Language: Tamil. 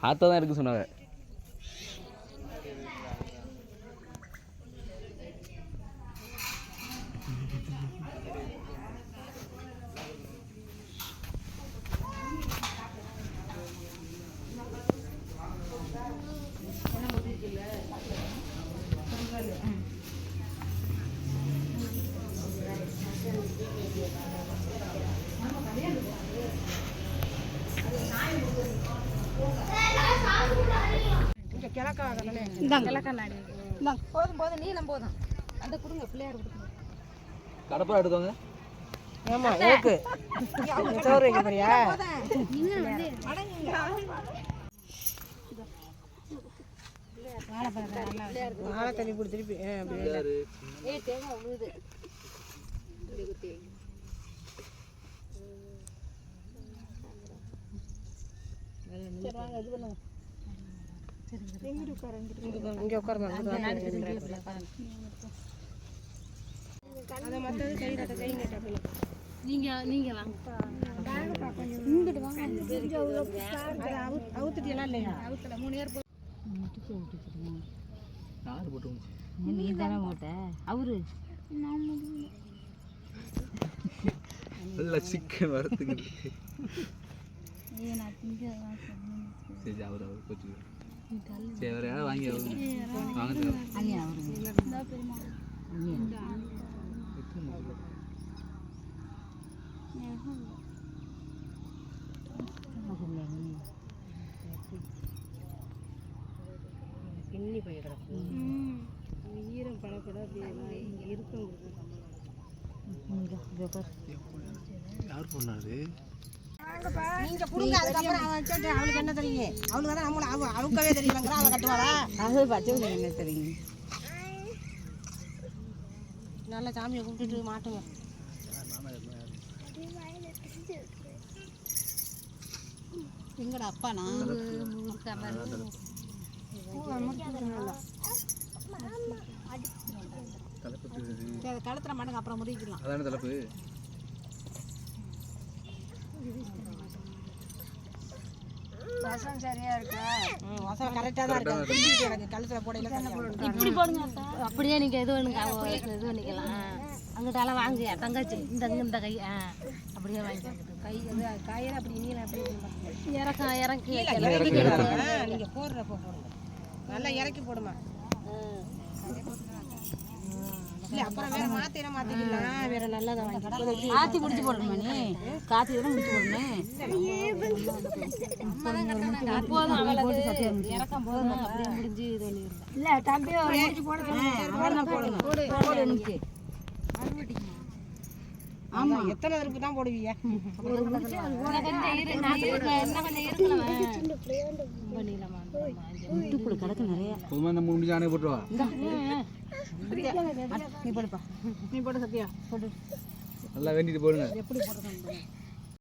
ஆத்தா தான் இருக்கு சொன்னாங்க. இந்தாங்க. போதும் போதும். நீளம் போதும். அந்த கொடுங்க பிள்ளையார் கொடுங்க. கடப்பா எடுக்கோங்க ஆமா எதுக்கு சோறு வைக்க போறியா? வாழை தண்ணி போட்டு திருப்பி ஏய் தேங்காய் உழுது. சரி வாங்க இது பண்ணுங்க நட்ட அப்படியே நீங்க நீங்க வாங்க அதை அவு- அவுத்துட்டியெல்லாம் இல்லையா அவுத்துல மூணு பேர் யார் போட்டு நீ தானே போட்ட அவரு நல்ல சிக்கன் வரத்துக்கு சரி அவர் அவர் போச்சு சரி அவர் யாராவது வாங்கி வாங்க பின்னி போய் ஈரம் அப்படியே இருக்கும் யார் பண்ணாரு நீங்க புடுங்க அதுக்கப்புறம் அவன் கேட்டு அவளுக்கு என்ன தெரியும் அவளுக்கு தான் நம்மள அவ அவுக்கவே தெரியலங்கிற அவன் கட்டுவாளா? அது பச்சை என்ன தெரியும்? நல்லா சாமியை கும்பிட்டுட்டு மாட்டுங்க. எங்கடா அப்பானா தலைப்பு கழுத்துல மாட்டுங்க அப்புறம் முடிக்கலாம் அதான தலைப்பு? வசம் சரியா இருக்கா? வசம் கரெக்டாக தான் இருக்கா. எனக்கு கழுத்தில் போடையில இப்படி போடுங்க அப்படியே நீங்க இது பண்ணுங்க. இது பண்ணிக்கலாம். அங்கிட்டால வாங்க தங்கச்சி. இந்த இந்த கை ஆ அப்படியே வாங்கிக்கோங்க கை காயில அப்படி நீல அப்படி இறக்கம் இறக்கி இறக்கி போடுங்க நீங்கள் போடுறப்ப போடுங்க. நல்லா இறக்கி போடுமா? இல்லை அப்புறம் வேற மாத்திரம் மாத்திக்கலாம். வேற நல்லதை வாங்கி காத்தி முடிச்சு போடணும் நீ? காத்தி தான் முடிச்சு போடணும்? இறக்கம் போதும்? அப்படியே முடிஞ்சு இது இல்லை தம்பி முடிச்சு போட போடுங்க போடு. போடு முடிச்சு ஆமா. எத்தனை திருப்பு தான் போடுவீங்க? முட்டுக்குள்ள கிடக்கு நிறைய. பொதுவாக நம்ம முடிஞ்சு ஆணை போட்டுருவா நீ போடுப்பா நீ போடு சத்யா. போடு. நல்லா வேண்டிட்டு போடுங்க. எப்படி போடுறது?